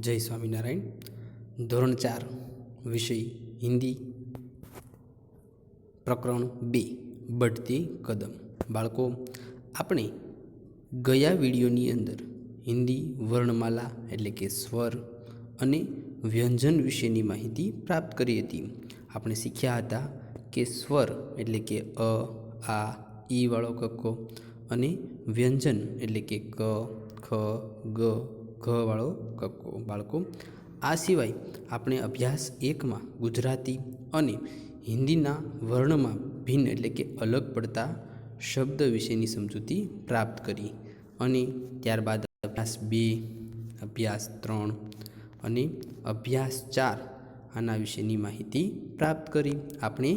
જય સ્વામિનારાયણ. ધોરણ ચાર, વિષય હિન્દી. પ્રકરણ બે, બઢતી કદમ. બાળકો, આપણે ગયા વિડીયોની અંદર હિન્દી વર્ણમાલા એટલે કે સ્વર અને વ્યંજન વિશેની માહિતી પ્રાપ્ત કરી હતી. આપણે શીખ્યા હતા કે સ્વર એટલે કે અ, આ, ઈ વાળો કક્કો અને વ્યંજન એટલે કે ક, ખ, ગ ઘ વાળો કક્કો બાળકો, આ સિવાય આપણે અભ્યાસ એકમાં ગુજરાતી અને હિન્દીના વર્ણમાં ભિન્ન એટલે કે અલગ પડતા શબ્દ વિશેની સમજૂતી પ્રાપ્ત કરી અને ત્યારબાદ અભ્યાસ બે, અભ્યાસ ત્રણ અને અભ્યાસ ચાર આના વિશેની માહિતી પ્રાપ્ત કરી. આપણે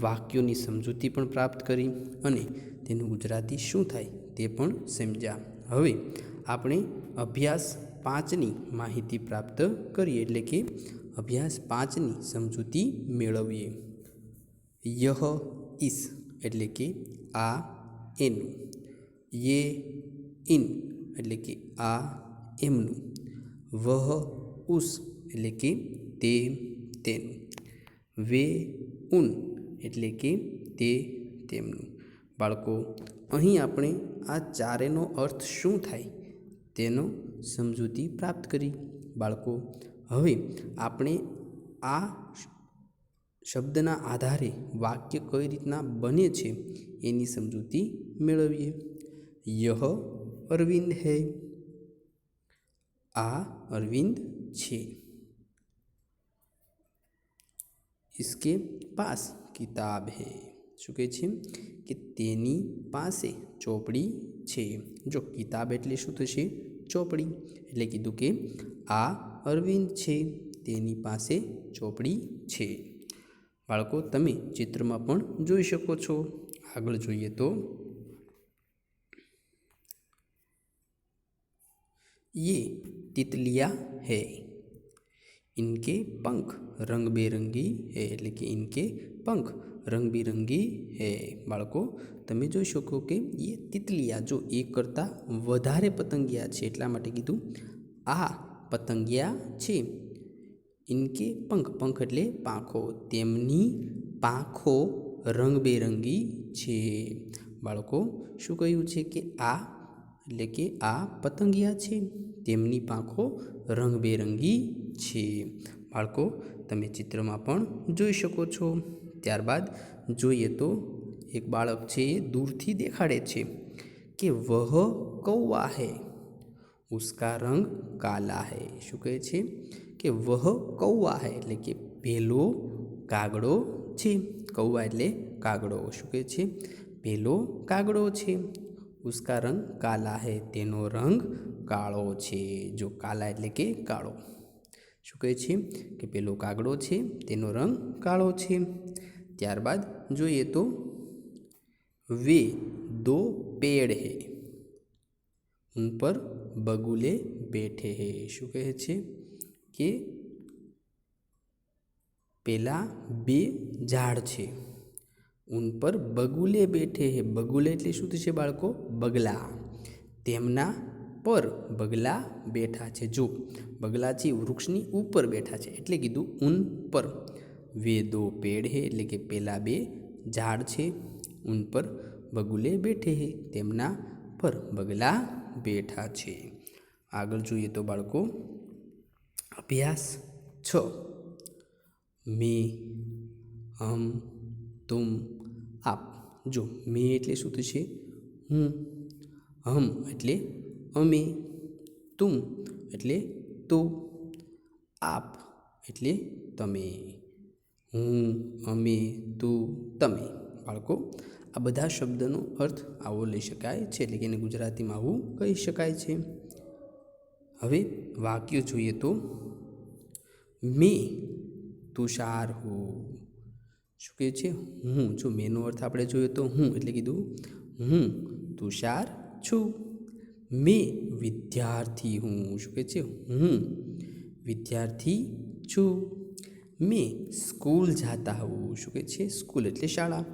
વાક્યોની સમજૂતી પણ પ્રાપ્ત કરી અને તેનું ગુજરાતી શું થાય તે પણ સમજ્યા. હવે આપણે અભ્યાસ પાંચની માહિતી પ્રાપ્ત કરીએ એટલે કે અભ્યાસ પાંચની સમજૂતી મેળવીએ. યહ ઇસ એટલે કે આ એનું. યે ઇન એટલે કે આ એમનું. વહ ઉસ એટલે કે તે તેનું. વે ઉન એટલે કે તે તેમનું. બાળકો, અહીં આપણે આ ચારેનો અર્થ શું થાય? તેનો સમજૂતી પ્રાપ્ત કરી બાળકો હવે આપણે આ શબ્દના આધારે વાક્ય કઈ રીતના બને છે એની સમજૂતી મેળવીએ યહ અરવિંદ હૈ આ અરવિંદ છે इसके पास કિતાબ હૈ શું કહે છે કે તેની પાસે ચોપડી છે જો કિતાબ એટલે શું થશે ચોપડી એટલે કીધું કે આ અરવિંદ છે તેની પાસે ચોપડી છે બાળકો તમે ચિત્રમાં પણ જોઈ શકો છો આગળ જોઈએ તો ये तितलियाँ है इनके पंख रंग बेरंगी है એટલે કે ઇનકે પંખ રંગબેરંગી હે બાળકો. તમે જોઈ શકો કે એ તિતલિયા જો એક કરતાં વધારે પતંગિયા છે એટલા માટે કીધું. આ પતંગિયા છે. ઇનકે પંખ પંખ એટલે પાંખો. તેમની પાંખો રંગબેરંગી છે. બાળકો, શું કહ્યું છે કે આ એટલે કે આ પતંગિયા છે? તેમની પાંખો રંગબેરંગી છે. બાળકો, તમે ચિત્રમાં પણ જોઈ શકો છો. ત્યારબાદ જોઈએ તો એક બાળક છે એ દૂરથી દેખાડે છે કે વહ કૌવા હે. ઉસકા રંગ કાલા હૈ. શું કહે છે? કે વહ કૌવા હે એટલે કે પેલો કાગડો છે. કૌવા એટલે કાગડો. શું કહે છે? પેલો કાગડો છે. ઉસકા રંગ કાલા હૈ. તેનો રંગ કાળો છે. જો કાલા એટલે કે કાળો. શું કહે છે? કે પેલો કાગડો છે. તેનો રંગ કાળો છે. ત્યારબાદ જોઈએ તો વે દો પેડ હે. ઉન પર બગુલે બેઠે હે. શું કહે છે? કે પેલા બે ઝાડ છે. ઉન પર બગુલે બેઠે હે. બગુલે એટલે શું થશે બાળકો? બગલા. તેમના પર બગલા બેઠા છે. જો બગલા છે વૃક્ષની ઉપર બેઠા છે. એટલે કીધું ઉન પર. વે દો પેડ હે એટલે કે પેલા બે ઝાડ છે ઉન પર બગુલે બેઠે હે તેમના પર બગલા બેઠા છે આગળ જોઈએ તો બાળકો અભ્યાસ છ મેં હમ તુમ આપ જો મેં એટલે શું થશે? હું, હમ એટલે અમે, તુમ એટલે તું, આપ એટલે તમે। હું અમે તું, તમે. બાળકો, આ બધા શબ્દનો અર્થ આવો લઈ શકાય છે, એટલે કે એને ગુજરાતીમાં આવું કહી શકાય છે. હવે વાક્ય જોઈએ તો. મેં તુષાર હો. શું કહે છે? હું. જો મેનો અર્થ આપણે જોઈએ તો હું, એટલે કીધું, હું તુષાર છું. મેં વિદ્યાર્થી હું. શું કહે છે? હું વિદ્યાર્થી છું. મેં સ્કૂલ જાતા હોઉં શું કે છે? સ્કૂલ એટલે શાળા.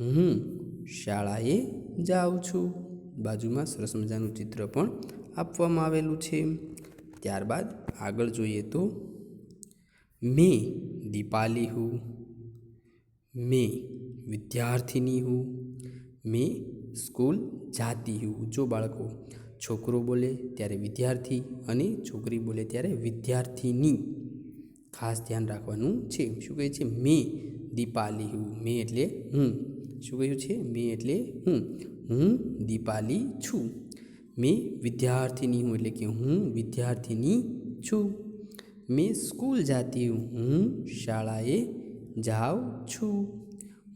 હું શાળાએ જાઉં છું. બાજુમાં સરસ મજાનું ચિત્ર પણ આપવામાં આવેલું છે. ત્યારબાદ આગળ જોઈએ તો, મેં દીપાલી હું. મેં વિદ્યાર્થીની હું. મેં સ્કૂલ જાતી હું જો બાળકો છોકરો બોલે ત્યારે વિદ્યાર્થી અને છોકરી બોલે ત્યારે વિદ્યાર્થીની. ખાસ ધ્યાન રાખવાનું છે. શું કહે છે? મેં દીપાલી હું. મેં એટલે હું. શું કહ્યું છે? મેં એટલે હું. હું દીપાલી છું. મેં વિદ્યાર્થીની હું એટલે કે હું વિદ્યાર્થીની છું. મેં સ્કૂલ જાતી હું. શાળાએ જાઉં છું.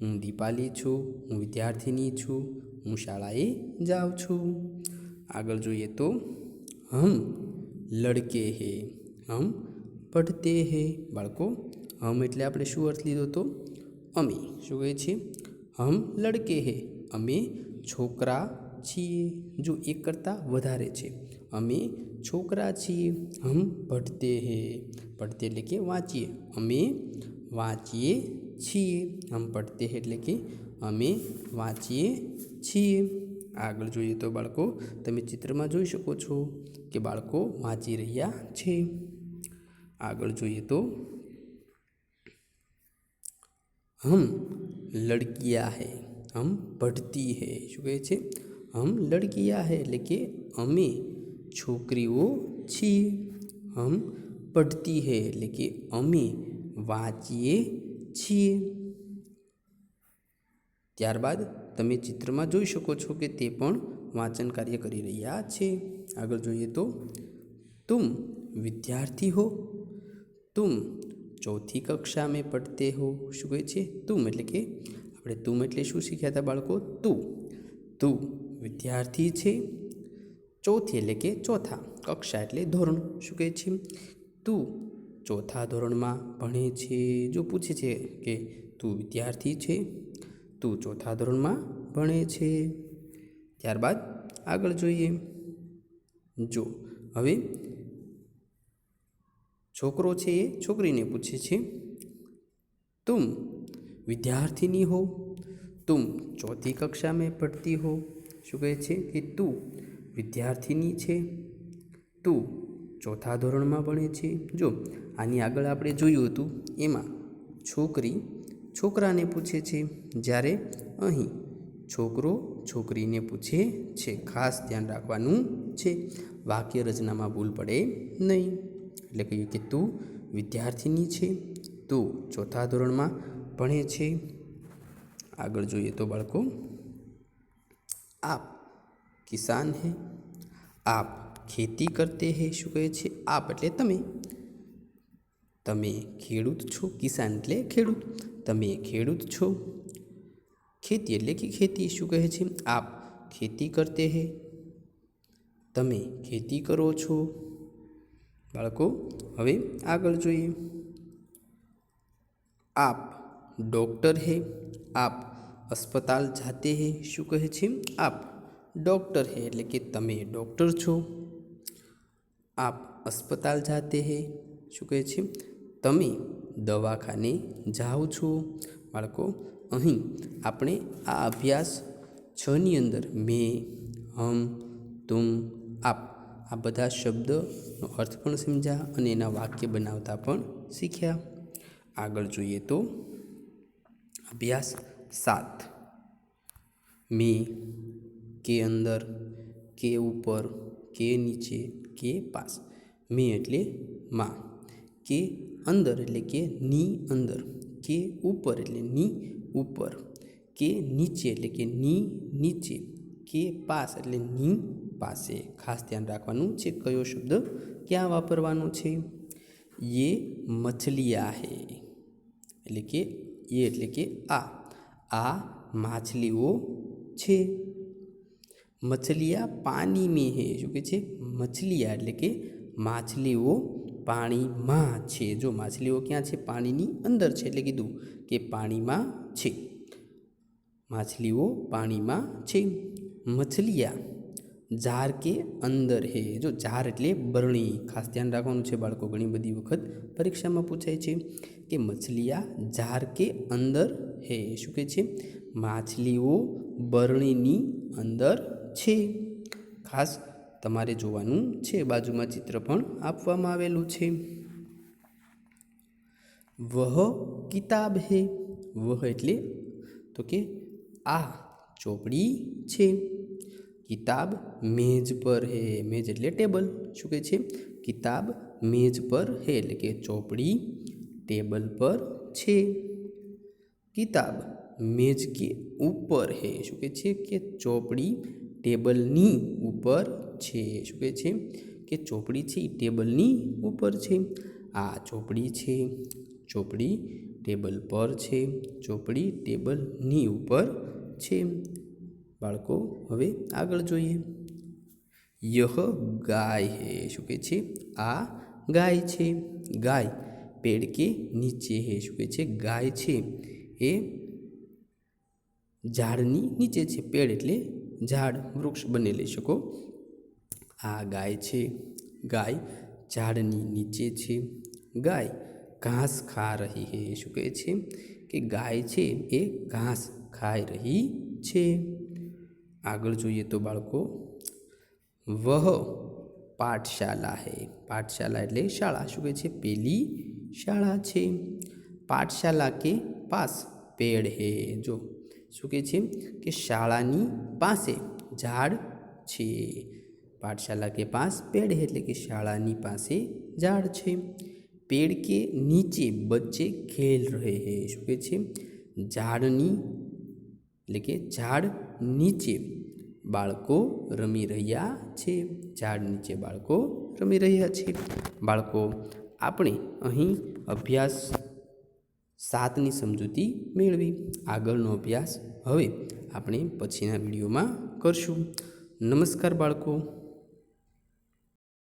હું દીપાલી છું. હું વિદ્યાર્થીની છું. હું શાળાએ જાઉં છું. આગળ જોઈએ તો હમ લડકે હે. હમ પઢતે હે. બાળકો, હમ એટલે આપણે શું અર્થ લીધો તો? અમે. શું કહે છે? હમ લડકે હે. અમે છોકરા છીએ જો એક કરતાં વધારે છે. અમે છોકરા છીએ. હમ પઢતે હે. પઢતે એટલે કે વાંચીએ. અમે વાંચીએ છીએ. હમ પઢતે હે એટલે કે અમે વાંચીએ છીએ. આગળ જોઈએ તો બાળકો, તમે ચિત્રમાં જોઈ શકો છો કે બાળકો વાંચી રહ્યા છે. આગળ જોઈએ તો હમ લડકિયા હે, હમ પઢતી હે. શું કહે છે? હમ લડકિયા હે એટલે કે અમે છોકરીઓ છીએ. હમ પઢતી હે એટલે કે અમે વાંચીએ છીએ. ત્યારબાદ તમે ચિત્રમાં જોઈ શકો છો કે તે પણ વાંચન કાર્ય કરી રહ્યા છે. આગળ જોઈએ તો, તુમ વિદ્યાર્થી હો? તુમ ચોથી કક્ષા મેં પઢતે હો. શું કહે છે? તુમ એટલે કે આપણે તુમ એટલે શું શીખ્યા હતા બાળકો? તું. તું વિદ્યાર્થી છે. ચોથી એટલે કે ચોથા કક્ષા એટલે ધોરણ. શું કહે છે? તું ચોથા ધોરણમાં ભણે છે. જો પૂછે છે કે તું વિદ્યાર્થી છે, તું ચોથા ધોરણમાં ભણે છે. ત્યારબાદ આગળ જોઈએ. જો, હવે છોકરો છે એ છોકરીને પૂછે છે, તુમ વિદ્યાર્થીની હો? તુમ ચોથી કક્ષા મેં પઢતી હો? શું કહે છે કે, તું વિદ્યાર્થીની છે? તું ચોથા ધોરણમાં ભણે છે? જો, આની આગળ આપણે જોયું હતું, એમાં છોકરી છોકરાને પૂછે છે, જ્યારે અહીં છોકરો છોકરીને પૂછે છે, ખાસ ધ્યાન રાખવાનું છે, વાક્ય રચનામાં ભૂલ પડે નહીં. એટલે કહ્યું કે તું વિદ્યાર્થીની છે, તું ચોથા ધોરણમાં ભણે છે. આગળ જોઈએ તો બાળકો, આપ કિસાન હે, આપ ખેતી કરતે હે શું કહે છે? આપ એટલે તમે. તમે ખેડૂત છો, કિસાન એટલે ખેડૂત. તમે ખેડૂત છો, ખેતી એટલે કે ખેતી શું કહે છે? આપ ખેતી કરતે હે. તમે ખેતી કરો છો બાળકો, હવે આગળ જોઈએ. આપ ડૉક્ટર હે, આપ અસ્પતાલ જાતે હે, શું કહે છે? આપ ડૉક્ટર હે, એટલે કે તમે ડૉક્ટર છો. આપ અસ્પતાલ જાતે હે, શું કહે છે? તમે દવાખાને જાઓ છો. બાળકો, અહીં આપણે આ અભ્યાસ છની અંદર મેં, હમ, તુમ, આપ આ બધા શબ્દનો અર્થ પણ સમજ્યા અને એના વાક્ય બનાવતા પણ શીખ્યા. આગળ જોઈએ તો અભ્યાસ સાત. મેં, કે અંદર, કે ઉપર, કે નીચે, કે પાસ. મેં એટલે માં. કે અંદર એટલે કે ની અંદર. કે ઉપર એટલે ની ઉપર. કે નીચે એટલે કે ની નીચે. કે પાસ એટલે ની પાસે ખાસ ધ્યાન રાખવાનું છે કયો શબ્દ ક્યાં વાપરવાનો છે? યે મછલિયા હે. એટલે કે એ એટલે કે આ. આ માછલીઓ છે. મછલિયા પાણી મેં હે. શું કે છે? મછલિયા એટલે કે માછલીઓ પાણીમાં છે. જો માછલીઓ ક્યાં છે? પાણીની અંદર છે. એટલે કીધું કે પાણીમાં છે. માછલીઓ પાણીમાં છે. મછલિયા ઝાર કે અંદર હે જો ઝાર એટલે બરણી ખાસ ધ્યાન રાખવાનું છે બાળકો ઘણી બધી વખત પરીક્ષામાં પૂછાય છે કે મછલિયા ઝાર કે અંદર હે શું કહે છે માછલીઓ બરણીની અંદર છે ખાસ તમારે જોવાનું છે। બાજુમાં ચિત્ર પણ આપવામાં આવેલું છે। વહ કિતાબ હે? વહ એટલે તો કે, આ ચોપડી છે। કિતાબ મેજ પર હે. મેજ એટલે ટેબલ. શું કહે છે? કિતાબ મેજ પર હે એટલે કે ચોપડી ટેબલ પર છે. કિતાબ મેજ કે ઉપર હે. શું કહે છે? કે ચોપડી ટેબલની ઉપર છે. શું કહે છે? કે ચોપડી છે એ ટેબલની ઉપર છે. આ ચોપડી છે. ચોપડી ટેબલ પર છે. ચોપડી ટેબલની ઉપર છે. બાળકો, હવે આગળ જોઈએ. યહ ગાય હે, શું કહે છે? આ ગાય છે. ગાય પેડ કે નીચે હે, શું કહે છે? ગાય છે. એ ઝાડની નીચે છે. પેડ એટલે ઝાડ, વૃક્ષ બને, લઈ શકો. આ ગાય છે. ગાય ઝાડની નીચે છે. ગાય ઘાસ ખા રહી હે, શું કહે છે? કે ગાય છે એ ઘાસ ખાઈ રહી છે. આગળ જોઈએ તો બાળકો, વહ પાઠશાલા હે. પાઠશાલા એટલે શાળા. શું કહે છે? પેલી શાળા છે. પાઠશાલા કે પાસ પેડ હે. જો, શું કહે છે? કે શાળાની પાસે ઝાડ છે. પાઠશાલા કે પાસ પેડ હે એટલે કે શાળાની પાસે ઝાડ છે. પેડ કે નીચે બચ્ચે ખેલ રહે હે. શું કહે છે? ઝાડની એટલે કે ઝાડ નીચે બાળકો રમી રહ્યા છે. ઝાડ નીચે બાળકો રમી રહ્યા છે. બાળકો, આપણે અહીં અભ્યાસ સાતની સમજૂતી મેળવી. આગળનો અભ્યાસ હવે આપણે પછીના વિડીયોમાં કરશું. નમસ્કાર બાળકો.